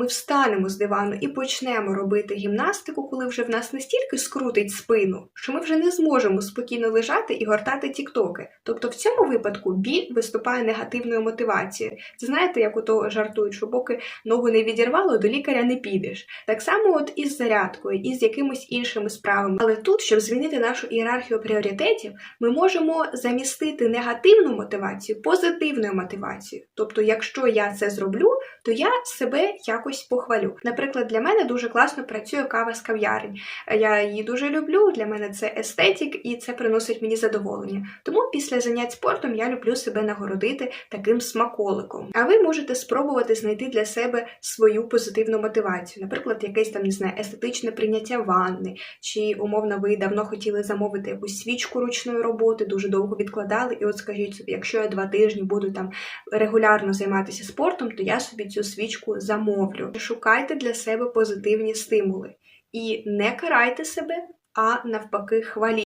Ми встанемо з дивану і почнемо робити гімнастику, коли вже в нас настільки скрутить спину, що ми вже не зможемо спокійно лежати і гортати тіктоки. Тобто в цьому випадку біль виступає негативною мотивацією. Це знаєте, як ото жартують, що поки ногу не відірвало, до лікаря не підеш. Так само, от із зарядкою, і з якимись іншими справами. Але тут, щоб змінити нашу ієрархію пріоритетів, ми можемо замістити негативну мотивацію позитивною мотивацією. Тобто, якщо я це зроблю, то я себе якось похвалю. Наприклад, для мене дуже класно працює кава з кав'ярень. Я її дуже люблю. Для мене це естетик, і це приносить мені задоволення. Тому після занять спортом я люблю себе нагородити таким смаколиком. А ви можете спробувати знайти для себе свою позитивну мотивацію, наприклад, якесь там не знаю, естетичне прийняття ванни, чи умовно ви давно хотіли замовити якусь свічку ручної роботи, дуже довго відкладали, і от скажіть собі, якщо я два тижні буду там регулярно займатися спортом, то я собі цю свічку замовлю. Шукайте для себе позитивні стимули і не карайте себе, а навпаки, хваліть.